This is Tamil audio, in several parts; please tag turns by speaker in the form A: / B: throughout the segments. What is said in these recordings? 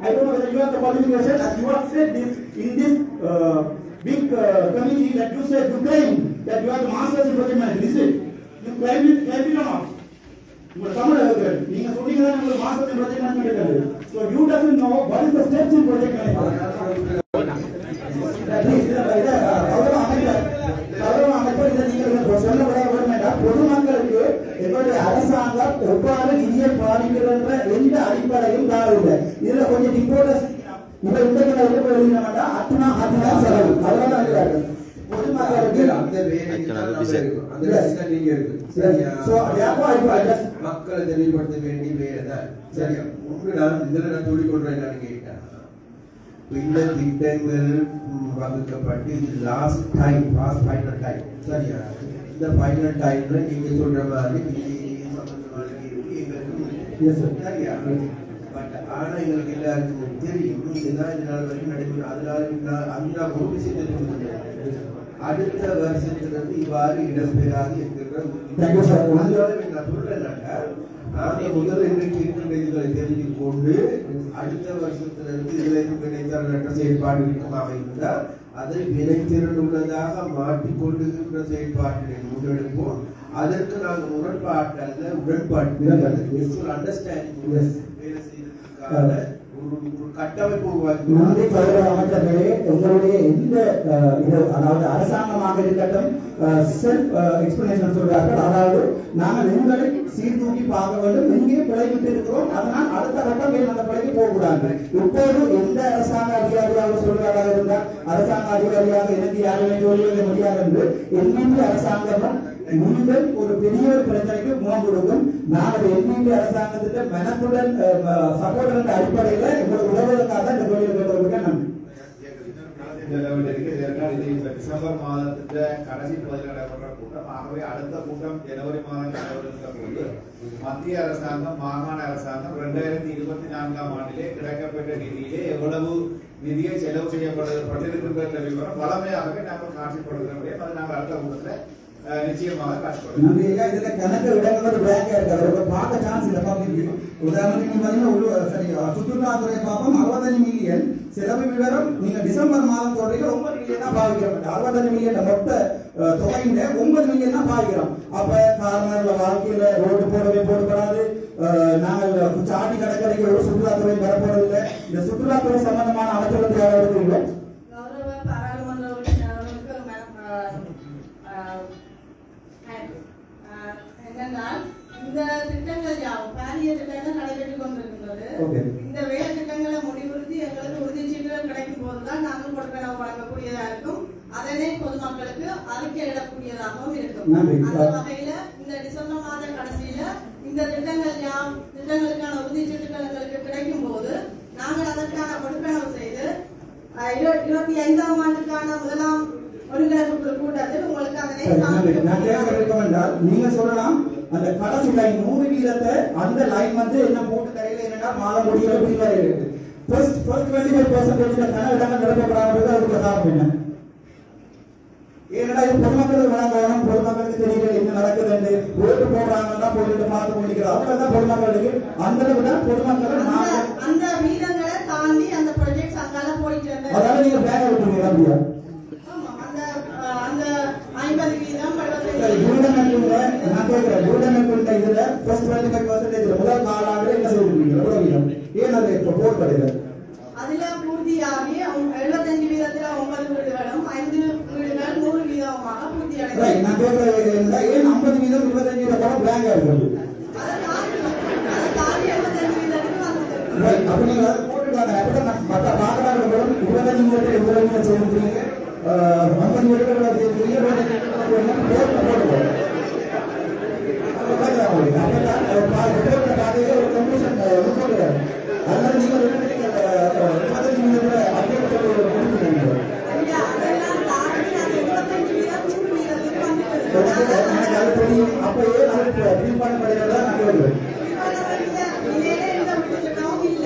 A: I don't know whether you have the qualification, as you have said this in this uh, big uh, committee that you said, you claim that you have the masters in project management, is it? You claim it, claim it or not? உங்க தமிழ் இருக்கு நீங்க சொன்னீங்க தான் உங்களுக்கு மாஸ்டர் இன் ப்ராஜெக்ட் மேனேஜ்மெண்ட் இருக்காது so you doesn't know what is the steps in project management எங்களுடைய அரசாங்கம் எவ்வாறு நிதியை பாதிக்கின்ற எந்த அடிப்படையும் இல்லை இதுல கொஞ்சம் ரிப்போர்ட்டர்ஸ் இப்ப நான் என்ன எழுதினா அத்துனா அத்துனா செலவு அதெல்லாம் பொதுமக்களுக்கு
B: அந்த வேலை
A: just-
B: மக்களை தெளிவுபடுத்த வேண்டிய வேலை தான். சரியா? உங்க நான் இதுல நான் சொல்லிக் கொள்றேன் என்னன்னு கேட்டா, இந்த திட்டங்கள் வகுக்கப்பட்டு இது last time last final time சரியா? இந்த ஃபைனல் டைம்ல நீங்க சொல்ற மாதிரி நிதி சம்பந்தமான கேள்வி எங்களுக்கு
A: Yes, sir.
B: சரியா பட் ஆனா எங்களுக்கு எல்லாருக்கும் தெரியும். இதுதான் இதனால வரைக்கும் நடைபெறும். அதனால நான் அந்த நான் ஒரு விஷயத்தை சொல்லுகிறேன் அடுத்த வருஷத்திலிருந்து இவ்வாறு இடம்பெறாது என்கிற ஒரு
A: Thank you, sir.
B: அதனால நான் சொல்றேன்னாக்கா நாங்க முதல்ல இன்றைக்கு இருக்கின்ற இதுகளை தெரிந்து கொண்டு அடுத்த வருஷத்திலிருந்து இதுல இருந்து கிடைத்த செயல்பாடு இருக்குமாக இருந்தால் அதை வினைத்திறன் உள்ளதாக மாற்றிக்கொள்ளுகின்ற செயல்பாட்டினை முன்னெடுப்போம் அதற்கு நாங்கள் முரண்பாட்டு அல்ல உடன்பாட்டு அண்டர்ஸ்டாண்டிங் வேலை செய்வதற்கான ஒரு கட்டமைப்பு உருவாக்கி
A: அமைச்சர்களே உங்களுடைய எந்த இது அதாவது அரசாங்கமாக இருக்கட்டும் செல்ஃப் எக்ஸ்பிளனேஷன் சொல்றார்கள். அதாவது நாங்கள் எங்களை சீர்தூக்கி பார்க்க வேண்டும். எங்கே பிழைவிட்டு இருக்கிறோம்? அதனால் அடுத்த கட்டம் மேல் அந்த பிழைக்கு போகக்கூடாது. இப்போது எந்த அரசாங்க அதிகாரியாக சொல்வதாக இருந்தால் அரசாங்க அதிகாரியாக எனக்கு யாருமே சொல்வது முடியாது என்று என்கின்ற அரசாங்கமும் நீங்கள் ஒரு பெரிய ஒரு பிரச்சனைக்கு முகம் கொடுக்கும். நாங்கள் என்கின்ற அரசாங்கத்திட்ட மனத்துடன் சப்போர்ட் என்ற அடிப்படையில் உங்களுக்கு உதவுவதற்காக இந்த கோயிலுக்கு கேட்டவர்களுக்கு நன்றி
C: டிசம்பர் மாதத்துல கடைசி பகுதியில் நடைபெற்ற கூட்டம் ஆகவே அடுத்த கூட்டம் ஜனவரி மாதம் நடைபெறுகின்ற போது மத்திய அரசாங்கம் மாகாண அரசாங்கம் இரண்டாயிரத்தி இருபத்தி நான்காம் ஆண்டிலே கிடைக்கப்பட்ட நிதியிலே எவ்வளவு நிதியை செலவு செய்யப்பட்டிருக்கின்ற விவரம் வளமையாகவே நாங்கள் காட்சிப்படுகிறோம் அது நாங்கள் அடுத்த கூட்டத்தில் நிச்சயமாக
A: இதுல கணக்கு இடங்களோட இருக்காது பார்க்க சான்ஸ் உதாரணத்துக்கு பாத்தீங்கன்னா சுற்றுலாத்துறை பார்ப்போம் அறுபத்தஞ்சு மில்லியன் செலவு விவரம் நீங்க டிசம்பர் மாதம் சொல்றீங்க ஒன்பது மில்லியன் தான் பாவிக்கிறோம் அறுபத்தஞ்சு மில்லியன் மொத்த தொகையில ஒன்பது மில்லியன் தான் பாவிக்கிறோம் அப்ப காரணங்கள வாழ்க்கையில ரோடு போடவே போடப்படாது. நாங்கள் சாட்டி கடற்கரைக்கு ஒரு சுற்றுலாத்துறை வரப்போறதில்லை. இந்த சுற்றுலாத்துறை சம்பந்தமான அமைச்சர்கள் யாராவது இருக்கீங்களா
D: கௌரவ இந்த திட்டங்கள் யாவும் பாரிய திட்டங்கள் நடைபெற்ற கொண்டிருக்கின்றது
A: Okay.
D: இந்த வேலை திட்டங்களை முடிவுறுத்தி எங்களுக்கு உறுதிச்சீட்டுகள் கிடைக்கும் கொடுக்கணும் வழங்கக்கூடியதா இருக்கும். அதனை பொதுமக்களுக்கு அறிக்கையிடக்கூடியதாகவும் இருக்கும். அந்த வகையில இந்த டிசம்பர் மாத கடைசியில இந்த திட்டங்கள் யாம் திட்டங்களுக்கான உறுதிச்சீட்டுகள் எங்களுக்கு கிடைக்கும் போது நாங்கள் அதற்கான கொடுப்பனவு செய்து இருபத்தி ஐந்தாம் ஆண்டுக்கான முதலாம் ஒருங்கிணைப்பு கூட்டத்தில் உங்களுக்கு அதனை
A: நீங்க சொல்லலாம் அந்த கடைசி லைன் நூறு வீதத்தை அந்த லைன் வந்து என்ன போட்டு தரையில என்னன்னா மாதம் முடியல இருக்கு. First first twenty five percentage கன இடங்கள் நிரப்பப்படாமல் அதுக்கு காரணம் என்ன ஏன்னா இது பொதுமக்களுக்கு வழங்கணும் பொதுமக்களுக்கு தெரியல என்ன நடக்குதுன்னு ஓட்டு போடுறாங்கன்னா போயிட்டு பார்த்து முடிக்கிறோம் பொதுமக்களுக்கு அந்த அளவுக்கு தான் பொதுமக்களை
D: அந்த வீதங்களை தாண்டி அந்த ப்ராஜெக்ட் அங்கால போயிட்டு இருந்தது
A: அதாவது நீங்க பேங்க விட்டுருங்க அப்படியா
D: ஆமா, அந்த அஹ், அந்த ஐம்பது வீதம்
A: சரி,
D: எழுபது
A: யூடமென்ட்ல நான் கேட்கிறேன் யூடமென்ட்ல இதுல ஃபர்ஸ்ட் 25% முதல் காலாண்டுல என்ன செய்வீங்க எவ்வளவு வீதம் ஏன் அது இப்போ போர்படுது
D: அதுல பூர்த்தியாகி அவங்க எழுபத்தஞ்சு வீதத்துல ஒன்பது வீடுகளும் ஐந்து வீடுகள் நூறு வீதமாக பூர்த்தி
A: ரைட்
D: அடையும்
A: நான் கேட்கறது என்னன்னா, ஏன் 50 வீதம் 25 வீதம் கூட பிளாங்கா இருக்குது
D: அதை தாண்டி அதை தாண்டி எழுபத்தஞ்சு வீதத்துக்கு வந்தது
A: ரைட் மற்ற பாக்கறாங்களும் 25 வீதத்தை எவ்வளவு வீதம் செய்யறீங்க 50 வீதத்தை எவ்வளவு செய்யறீங்க 25 வீதத்தை அதனால நீங்க
D: ஐயா, அதெல்லாம் தாண்டி அந்த வீதத்துக்கு வந்துட்டு
A: எனக்கு அது தெரியும் அப்ப ஏன் அதுக்கு தீர்மானம் பண்ணுறதா நான் கேட்கிறேன்
D: நிலையில எந்த விட்டுட்டோம் இல்ல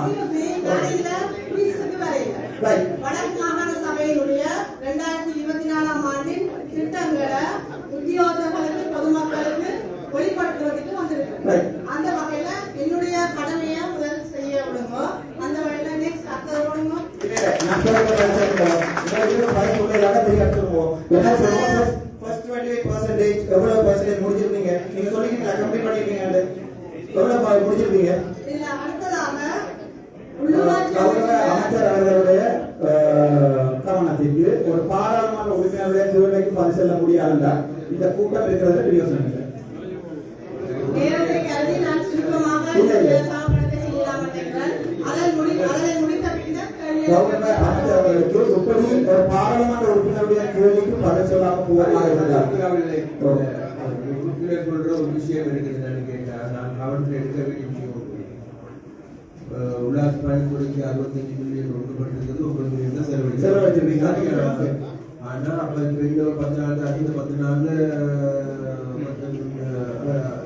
D: வடக்கு மாகாண சபையினுடைய இரண்டாயிரத்தி இருபத்தி நாலாம் ஆண்டின் திட்டங்களை உத்தியோகர்களுக்கு பொதுமக்களுக்கு வெளிப்படுத்துவதற்கு வந்திருக்கு
A: Right.
D: அந்த வகையில என்னுடைய கடமையை முதல் செய்ய விடுங்க அந்த வகையில நெக்ஸ்ட் அடுத்தது விடுங்க
A: நான் சொல்றது கேட்கணும் உங்களுக்கு பயம் உள்ளதாக தெரிய எடுத்துருவோம் என்ன சொல்லுவோம் ஃபர்ஸ்ட் 25% எவ்வளவு பர்சன்டேஜ் முடிச்சிருக்கீங்க நீங்க சொல்லிருக்கீங்களா கம்ப்ளீட் பண்ணிருக்கீங்க எவ்வளவு முடிச்சிருக்கீங்க
D: இதுல அடுத்ததாக உள்ளூராட்சி
A: கௌரவ
D: அமைப்புல
A: அமைச்சர் அவர்களுடைய அஹ், கவனத்திற்கு ஒரு பாராளுமன்ற உறுப்பினருடைய திருவிழைக்கு பதில் செல்ல முடியாதுன்றா இந்த கூட்டம் இருக்கிறதுல பிரயோசனம் இல்லை அவர்களுக்கு எப்படி ஒரு பாராளுமன்ற உறுப்பினருடைய கேள்விக்கு பதில் சொல்லாம போவதாக இருந்தார்
B: உறுப்பினர் சொல்ற ஒரு விஷயம் கேட்டா நான் கவனத்தில் எடுக்க வேண்டிய அஹ் உல்லாஸ் பயன்படுத்தி அறுபத்தஞ்சு மில்லியன் ஒன்றுபட்டிருக்கிறது தான் செலவழிச்சு
A: செலவழிச்சிருக்கீங்க.
B: ஆனா அப்ப ஒரு பத்து நாள் அடுத்த பத்து நாள்ல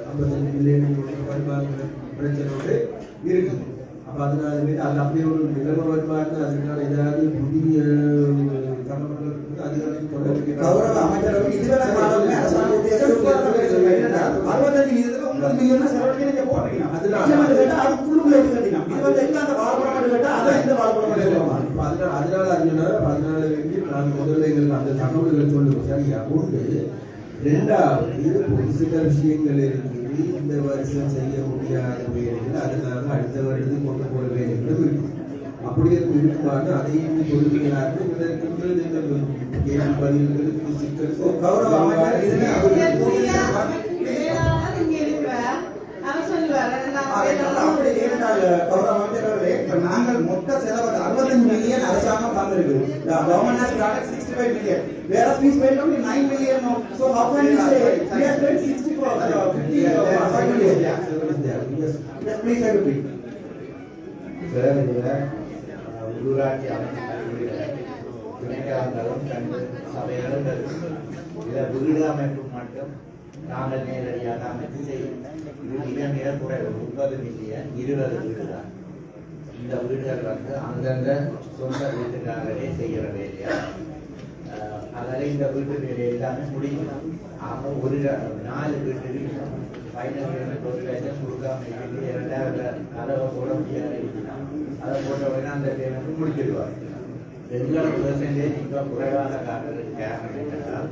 B: ஐம்பத்தஞ்சு மில்லியன் வருமானம் பிரச்சனை இருக்குது அப்ப அதனால அது அப்படியே ஒரு நிலைமை வருமானம் அதனால ஏதாவது புதிய
A: கௌரவ அமைச்சர் அவர்கள் இதுவரை காலமே அரசாங்க உத்தியோகஸ்தர் உட்கார்ந்து சொல்றாங்க. என்னடா, 65 வீதத்துக்கு ஒன்பது மில்லியன் தான் செலவழிக்க நீங்க போடுறீங்க.
B: அதுல-
A: நிச்சயமா இது கேட்டா அதுக்குள்ளுக்குள்ள இருக்கு கேட்டீங்க. இது வந்து எங்க அந்த வாழைப்பழம் மட்டும் கேட்டா, அதான் இந்த வாழைப்பழம் மட்டும் சொல்லுவாங்க.
B: இப்ப அதனால அதனால அதுனா அதனால வந்து நான் முதல்ல எங்களுக்கு அந்த தகவல்களை சொல்லுவோம் சரியா ஒன்று ரெண்டாவது ஒரு சில விஷயங்கள் இருக்குது இந்த வருஷம் செய்ய முடியாத வேலைகள் அதனால அடுத்த வருடத்துக்கு கொண்டு போற வேலைகளும் இருக்கு அப்படி அது இருக்குமாறு அதையும் சொல்லுகிறார்கள் இதற்கு இந்த கேள்வி பதில்களுக்கு சிக்கல்.
D: அவர் சொல்லுவார்.
A: கௌரவ அமைச்சர் இப்ப நாங்கள் மொத்த செலவு 65 மில்லியன் அரசாங்கம் தந்திருக்கு. The government has started 65 million. Whereas we spent only 9 million now. So how can you say we have spent 64, uh, 50, uh, 5 million? Yes, please agree.
E: Sir இதுல உள்ளூராட்சி கண்டு சபைகளும் வீடு அமைப்பு மட்டும் நாங்கள் நேரடியாக அமைத்து செய்யும் இது மிக மிக குறைவு முப்பது மில்லியன் இருபது வீடு தான் இந்த வீடுகள் வந்து அந்தந்த சொந்த வீட்டுக்காரரே செய்கிற வேலையா அதனால இந்த வீட்டு வேலை எல்லாமே முடியும் ஆக ஒரு நாலு வீட்டுக்கு ஃபைனல் ஒரு லட்சம் கொடுக்காம இரண்டாயிரம் அளவை போட முடியாது அதை போட்ட உடனே அந்த பேமெண்ட் முடிச்சிடுவாங்க. எங்களுக்கு பெர்சன்டேஜ் இப்போ குறைவாக காட்டுறதுக்கு காரணம் என்னென்றால்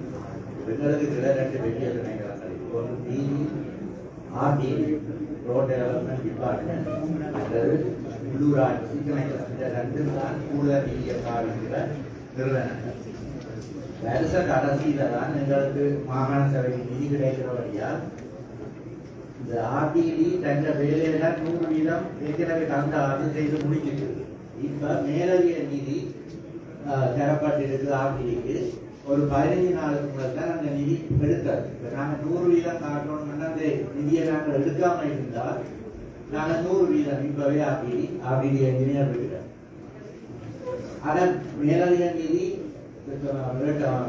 E: எங்களுக்கு இதில் ரெண்டு பெரிய துணைக்கிறாங்க ஒன்று TV RT road development department அல்லது உள்ளூராட்சி துணைக்கிறார் இந்த ரெண்டு தான் கூடுதல் நிதியை பாதிக்கிற வருஷ கடைசியில தான் எங்களுக்கு மாகாண சபை நிதி கிடைக்கிறபடியால் இந்த ஆர்டிடி தங்க வேலையெல்லாம் நூறு வீதம் ஏற்கனவே தந்த ஆண்டு செய்து முடிச்சிட்டு இப்ப மேலதிக நிதி தரப்பட்டிருக்கு ஆர்டிடிக்கு ஒரு பதினஞ்சு நாளுக்கு முதல் தான் அந்த நிதி எடுத்தது இப்ப நாங்க நூறு வீதம் காட்டணும்னா அந்த நிதியை நாங்கள் எடுக்காம இருந்தால் நாங்க நூறு வீதம் இப்பவே ஆர்டிடி ஆர்டிடி என்ஜினியர் இருக்கிறார். அதன் மேலதிக நிதி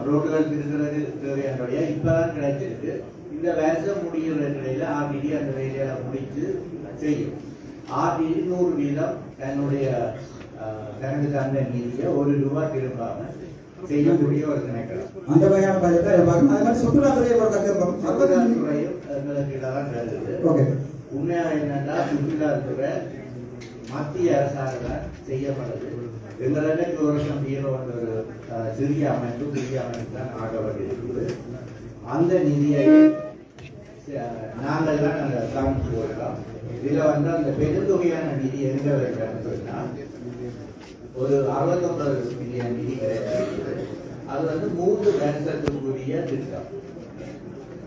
E: ரோடுகள் திருக்கிறது தேவையானுடைய இப்பதான் கிடைச்சிருக்கு. இந்த வருஷம் முடிகிற நிலையில ஆர்டிடி அந்த வேலையை முடிச்சு செய்யும். ஆர்டிடி நூறு வீதம் தன்னுடைய தனக்கு தந்த நிதியை ஒரு ரூபாய் திரும்பாம செய்யக்கூடிய ஒரு திணைக்களம்
A: அந்த வகையான சுற்றுலாத்துறையை
E: எங்களுக்கு தான் வருது
A: ஓகே
E: உண்மையா என்னன்னா சுற்றுலாத்துறை மத்திய அரசாங்கம் செய்யப்படுது எங்களிடம் ஒரு வருஷம் பீரோ ஒரு சிறிய அமைப்பு பெரிய அமைப்பு தான் ஆகப்பட்டிருக்குது அந்த நிதியை நாங்கள் தான் அந்த கவனிச்சு போடலாம். இதுல வந்து அந்த பெருந்தொகையான நிதி எங்க வைக்கிறோம்னு ஒரு அறுபத்தொன்பது மில்லியன் நிதி கிடையாது அது வந்து மூன்று வருஷத்துக்குரிய திட்டம்.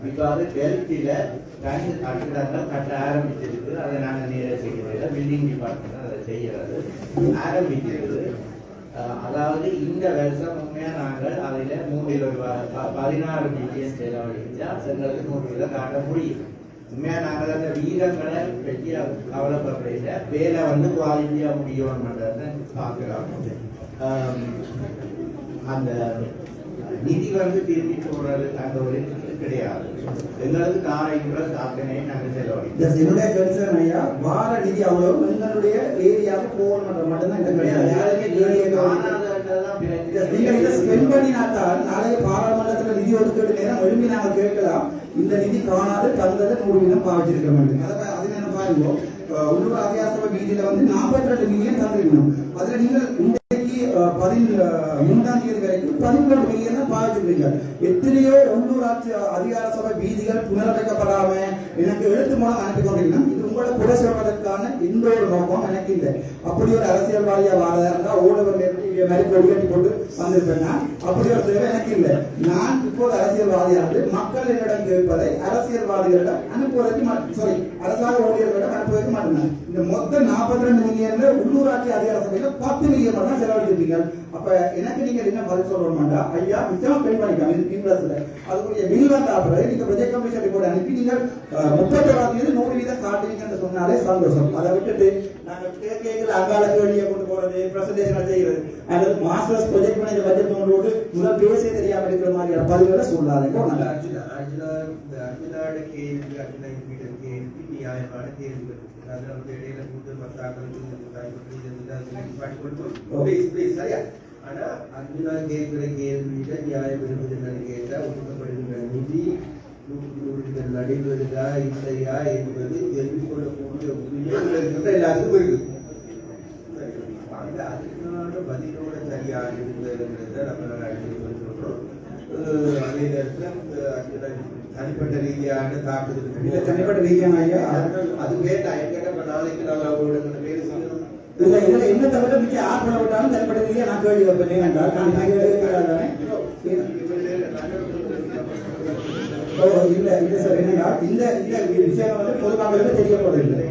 E: இப்ப அது டெல்டில தனி கட்டிடங்கள் கட்ட ஆரம்பிச்சிருக்கு. அதை நாங்க நேரம் செய்யறது பில்டிங் டிபார்ட்மெண்ட் அதை செய்யறது. ஆரம்பிக்கிறது. அதாவது இந்த வருஷம் உண்மையா நாங்கள் அதில மூன்றில் ஒரு பதினாறு மில்லியன் செலவழிச்சா எங்களுக்கு நூறு காட்ட முடியும். உண்மையா நாங்கள் அந்த வீரங்களை பற்றி கவலைப்படுறதில்ல வேலை வந்து குவாலிட்டியா முடியும் பார்க்கலாம் அந்த நிதி வந்து திரும்பி போடுறது அந்த ஒரு கிடையாது. எங்களது காரைக்குள்ள சாத்தனையை நாங்கள் செலவழிக்கிறோம்
A: Yes, என்னுடைய கன்சர்ன் ஐயா வார நிதி அவ்வளவு எங்களுடைய ஏரியாவுக்கு போகணும் மட்டும்தான் இந்த கிடையாது. நீங்க இதை ஸ்பெண்ட் பண்ணினாத்தான் நாளைய பாராளுமன்றத்துல நிதி ஒதுக்கீடு நேரம் எழுப்பி நாங்க கேட்கலாம். இந்த நிதி காணாது தந்தது நூறு வீதம் பாவிச்சிருக்க வேண்டும். அதை அது என்ன பாருங்க. உள்ளூர் அதிகாரசபை வீதியில வந்து நாற்பத்தி ரெண்டு மில்லியன் தந்திருக்கணும். அதுல நீங்கள் இன்றைக்கு அஹ், பதின் அஹ், மூன்றாம் தேதி வரைக்கும் பாதிச்சிருக்கீங்க எத்தனையோ உள்ளூர் ஆட்சி அதிகார சபை வீதிகள் புனரமைக்கப்படாம எனக்கு எழுத்து மூலம் அனுப்பி கொண்டீங்கன்னா இது உங்களை குறை சொல்வதற்கான எந்த ஒரு நோக்கம் எனக்கு இல்லை. அப்படி ஒரு அரசியல்வாதியா வாழதா இருந்தா ஓடவர் மாதிரி கொடி போட்டு வந்திருப்பேன்னா அப்படி ஒரு தேவை எனக்கு இல்லை. நான் இப்போது அரசியல்வாதியானது மக்கள் என்னிடம் கேட்பதை அரசியல்வாதிகளிடம் அனுப்புவதற்கு சாரி அரசாங்க ஊழியர்களிடம் அனுப்புவதற்கு மட்டும்தான் இந்த மொத்த நாற்பத்தி ரெண்டு மில்லியன்ல உள்ளூராட்சி அதிகார சபையில பத்து மில்லியன் மட்டும் தான் செலவழிச்சிருக்கீங்க அப்ப எனக்கு நீங்க என்ன பதில் சொல்லணும்டா ஐயா நிச்சயமா பெண் பண்ணிக்கலாம். இது இன்ட்ரெஸ்ட்ல அதுக்குரிய பில் வந்த அப்புறம் நீங்க ப்ரொஜெக்ட் கமிஷன் ரிப்போர்ட் அனுப்பி நீங்க ஒன்றாம் தேதி நூறு வீதம் காட்டுவீங்கன்னு சொன்னாலே சந்தோஷம். அதை விட்டுட்டு நாங்க கேட்கல அங்கால கேள்வியை கொண்டு போறது பிரசன்டேஷன் செய்யறது. அல்லது மாஸ்டர்ஸ் ப்ரொஜெக்ட் மேனேஜர் பட்ஜெட் கொண்டு முதல் பேசே தெரியாம இருக்கிற மாதிரியான பதிவுகளை சொல்லாதீங்க.
B: அந்த
A: நல்லா
B: அர்ஜுனா அர்ஜுனா இந்த அர்ஜுனாட கேள்வி அர்ஜுனா என்கிட்ட கேள்வி நியாயமான கேள்விகள் அதில் வந்து இடையில கூட்டு மத்தாக்களுக்கு சரியா? ஆனா அர்ஜுனா கேட்கிற கேள்வியில நியாயம் இருப்பது என்னன்னு கேட்டா ஒதுக்கப்படுகின்ற நிதி நூற்றுக்கு நடைபெறுதா இல்லையா என்பது தெரிந்து கொள்ளக்கூடிய உரிமை இருக்கின்ற எல்லாருக்கும் இருக்கு அந்த அதுக்கான பதிலோட சரியா இருந்ததுன்றதை நம்ம அடிக்கடி சொல்றோம் அதே நேரத்தில் தனிப்பட்ட ரீதியான தாக்குதல்
A: தனிப்பட்ட ரீதியான ஐயா
B: அது இப்ப நாளைக்கு நான் அவங்களோட பேசுகிறோம்
A: இல்ல இதுல என்ன தவிர தனிப்பட்ட ரீதியா நான் கேள்வி வைப்பேன் ஏனென்றால் நான் இல்ல இல்ல சார் என்னன்னா இந்த இந்த விஷயம் வந்து பொது மக்களுக்கு தெரியப்படவில்லை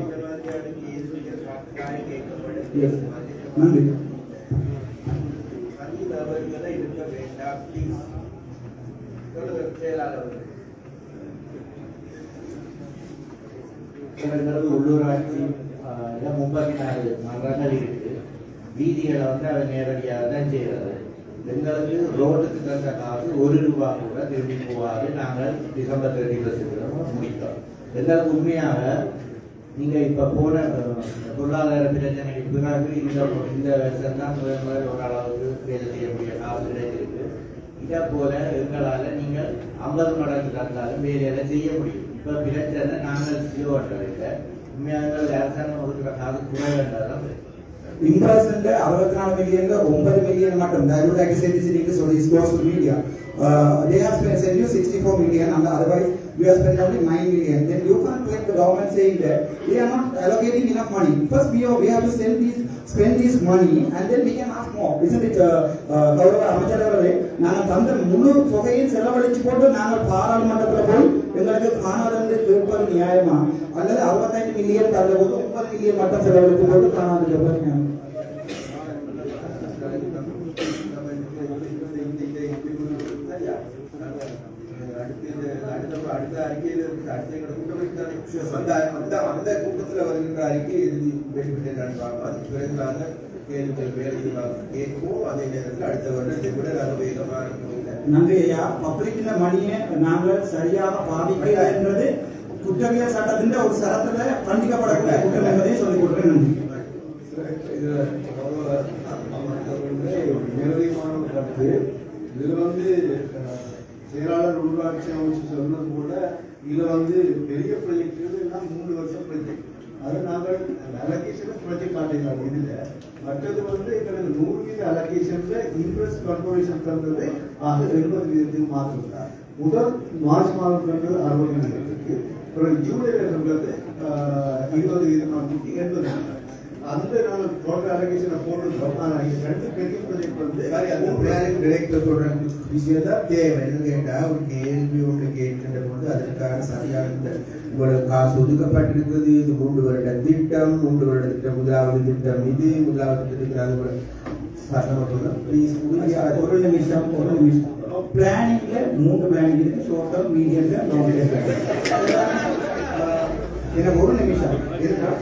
A: நன்றி.
E: உள்ளூராட்சி ஆஹ், முப்பத்தி இருக்கு. வீதிகளை வந்து அதை நேரடியாக தான் செய்யறது எங்களுக்கு ரோடுக்கு தந்த காசு ஒரு ரூபா கூட திரும்பி போகாது. நாங்கள் டிசம்பர் தேர்ட்டி ஃபர்ஸ்ட் முடித்தோம். எங்களுக்கு உண்மையாக நீங்க இப்ப போன பொருளாதார பிரச்சனைக்கு பிறகு இந்த இந்த வருஷம் தான் முதல் முதல் ஓரளவுக்கு வேலை செய்யக்கூடிய காசு கிடைச்சிருக்கு. இதை போல எங்களால நீங்கள் ஐம்பது மடங்கு தந்தாலும் வேலையில செய்ய முடியும். இப்ப பிரச்சனை நாங்கள் சிஓட்டவில்லை உண்மையாக அரசாங்கம் ஒதுக்குற காசு தான்
A: இம்ப்ரெஸ்மெண்ட் அறுபத்தி நாலு மில்லியன்ல ஒன்பது மில்லியன் மட்டும் I would like to say this in English so this goes to media. Uh, they have spent sent you 64 million and otherwise we have spent only 9 million. Then you can't blame the government saying that they are not allocating enough money. First we have, we have to send these spend this money and then we can ask more. Isn't it? Uh, uh, கௌரவ அமைச்சர் அவர்களே நாங்கள் தந்த முழு தொகையும் செலவழிச்சு போட்டு நாங்கள் பாராளுமன்றத்துல போய் எங்களுக்கு காணாதென்று கேட்பது நியாயமா அல்லது அறுபத்தைந்து மில்லியன் தந்த போது முப்பது மில்லியன் மட்டும் செலவழித்து போட்டு காணாது கேட்பது நியாயமா
B: அடுத்த அறிக்கையில் இருக்கு அடுத்த எங்களோட கூட்டமைப்பு தானே அந்த அந்த அந்த கூட்டத்துல வருகின்ற அறிக்கை எழுதி வெளியிட்டு அதுக்கு பிறகு நாங்கள் கேள்விகள் வேலை கேட்போம் அதே நேரத்தில் அடுத்த வருடத்தை விட நாங்கள் வேகமாக
A: நன்றி பப்ளிக்ல மணியை நாங்கள் சரியாக பாதிக்கல என்றது குற்றவியல் சட்டத்தின் ஒரு சரத்துல கண்டிக்கப்படக்கூடிய குற்றம் என்பதையும் சொல்லிக் கொடுக்கிறேன். நன்றி.
F: கருத்து இதுல வந்து செயலாளர் உள்ளாட்சி அமைச்சு சொன்னது போல இதுல வந்து பெரிய ப்ராஜெக்ட் மூணு வருஷம் ப்ராஜெக்ட் அது நாங்கள் அலோகேஷன் ப்ராஜெக்ட் காட்டிக்கலாம் இதுல மற்றது வந்து எங்களுக்கு நூறு வீத அலோகேஷன்ல இன்ட்ரெஸ்ட் கார்பரேஷன் தந்தது ஆக எழுபது வீதத்துக்கு மாற்றம் முதல் மார்ச் மாதம் தந்தது அறுபது வீதத்துக்கு அப்புறம் ஜூலை தந்தது இருபது வீதமாக எண்பது வீதம். அந்த நாங்கள் டோட்டல் அலகேஷனை போட்டுருக்கோம் ஆனால் இது ரெண்டு பெரிய ப்ரொஜெக்ட் வந்து
B: சரி, அது பிளானிங் டைரக்டர் சொல்ற விஷயம் தான் தேவை? என்ன கேட்டா ஒரு கேள்வி ஒன்று கேட்கின்ற போது அதற்கான சரியாக இந்த இவ்வளவு காசு ஒதுக்கப்பட்டிருக்கிறது இது மூன்று வருட திட்டம் மூன்று வருட திட்டம் முதலாவது திட்டம் இது முதலாவது திட்டம் அது போல சட்டமன்ற ப்ளீஸ்
A: ஒரு நிமிஷம் ஒரு நிமிஷம். பிளானிங்ல மூன்று பிளானிங் இருக்கு. Short term medium term long term எனக்கு ஒரு நிமிஷம்.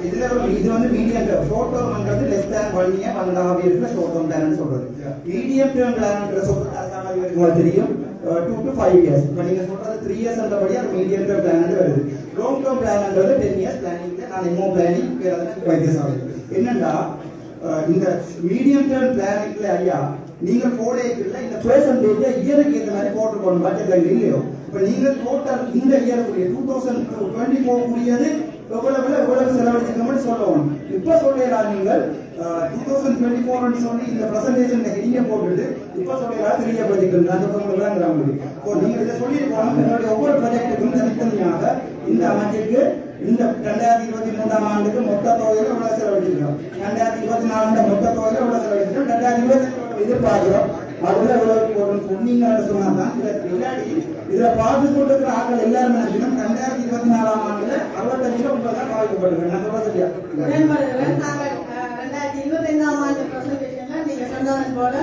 A: இதுல இது வந்து medium short டேர்ம்ன்றது less than one year one half இயர்ஸ்ல ஷார்ட் டேர்ம் பிளான் சொல்றது. மீடியம் டேர்ம் பிளான்ன்ற சொல்றது அரசாங்கம் உங்களுக்கு தெரியும்? டூ டு ஃபைவ் இயர்ஸ் இப்போ நீங்க சொல்றது த்ரீ இயர்ஸ் படி அது மீடியம் டேர்ம் பிளான் வருது. லாங் டேர்ம் பிளான்ன்றது டென் இயர்ஸ் பிளானிங்ல நான் எம்ஓ பிளானிங் வைத்தியசாலை. என்னன்னா அஹ், இந்த மீடியம் டேர்ம் பிளானிங்ல ஐயா நீங்க போடேக்குள்ள இந்த பெர்சன்டேஜ் இயருக்கு ஏற்ற மாதிரி போட்டுக்கணும் பட்ஜெட்ல இல்லையோ? இப்ப நீங்க டோட்டல் இந்த இயருக்குரிய டூ தௌசண்ட் டுவெண்ட்டி ஃபோர் கூடியது எவ்வளவு எவ்வளவு செலவழிச்சிருக்கோம்னு சொல்லணும் இப்ப சொல்லலாம் நீங்கள் டூ தௌசண்ட் டுவெண்ட்டி ஃபோர்னு சொல்லி இந்த பிரசன்டேஷன் ஹெடிங்க போட்டுட்டு இப்ப சொல்லலாம் தெரிய ப்ராஜெக்ட் நான் சொல்றது விளங்குறாங்க இப்போ நீங்க இதை சொல்லியிருக்கோம் என்னுடைய ஒவ்வொரு ப்ராஜெக்ட்டுக்கும் தனித்தனியாக இந்த ஆண்டுக்கு இந்த ரெண்டாயிரத்தி இருபத்தி மூன்றாம் ஆண்டுக்கு மொத்த தொகையில எவ்வளவு செலவழிச்சிருக்கோம் ரெண்டாயிரத்தி இருபத்தி நாலு மொத்த தொகையில எவ்வளவு செலவழிச்சிருக்கோம் ரெண்டாயிரத்தி இருபத்தி எதிர்பார்க்கிறோம். அதுல எவ்வளவு போடணும் சொன்னீங்கன்னு சொன்னாதான் தான் பின்னாடி இதுல பார்த்து கொண்டிருக்கிற ஆட்கள் எல்லாரும் நினைக்கணும் ரெண்டாயிரத்தி இருபத்தி நாலாம் ஆண்டுல அறுபத்தஞ்சுல ஒன்பதான் பாதிக்கப்பட்டிருக்கேன் நான் சொல்றது
D: அஹ், ரெண்டாயிரத்தி இருபத்தைந்தாம் ஆண்டு பிரசன்டேஷன்ல நீங்க சொன்னது போல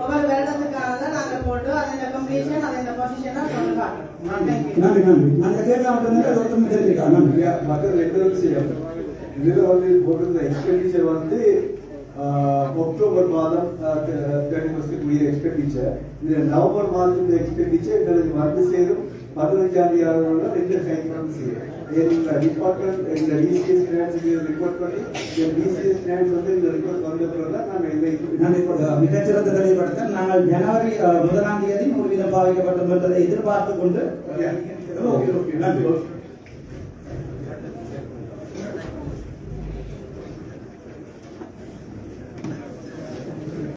D: ஒவ்வொரு வருடத்துக்கானதை நாங்கள் போட்டு அதன் கம்ப்ளீஷன் அதன் பொசிஷனா சொல்லுங்க.
A: நன்றி நன்றி அந்த கேட்க மட்டும் அது ஒருத்தர் தெரிஞ்சுக்கலாம். நன்றி.
F: மற்ற ரெண்டு விஷயம் இதுல வந்து போட்டிருந்த எக்ஸ்பெண்டிச்சர் வந்து ஆஹ், அக்டோபர் மாதம் தேர்ட்டி ஃபர்ஸ்டுக்குரிய எக்ஸ்பெண்டிச்சர் இது நவம்பர் மாதத்துக்கு எக்ஸ்பெண்டிச்சர் எங்களுக்கு வந்து சேரும். பதினஞ்சாம் தேதி ரெண்டு சைன் வந்து சேரும். எங்க டிபார்ட்மெண்ட் எங்க டிசிஎஸ் ஃபினான்ஸ் ரிப்போர்ட் பண்ணி எங்க டிசிஎஸ் ஃபினான்ஸ் வந்து இந்த ரிப்போர்ட் வந்த பிறகு நாங்கள்
A: இப்ப மிகச்சிறந்த தெளிவுபடுத்த நாங்கள் ஜனவரி முதலாம் தேதி ஒரு விதம் பாவிக்கப்பட்டோம் என்பதை எதிர்பார்த்து கொண்டு நன்றி.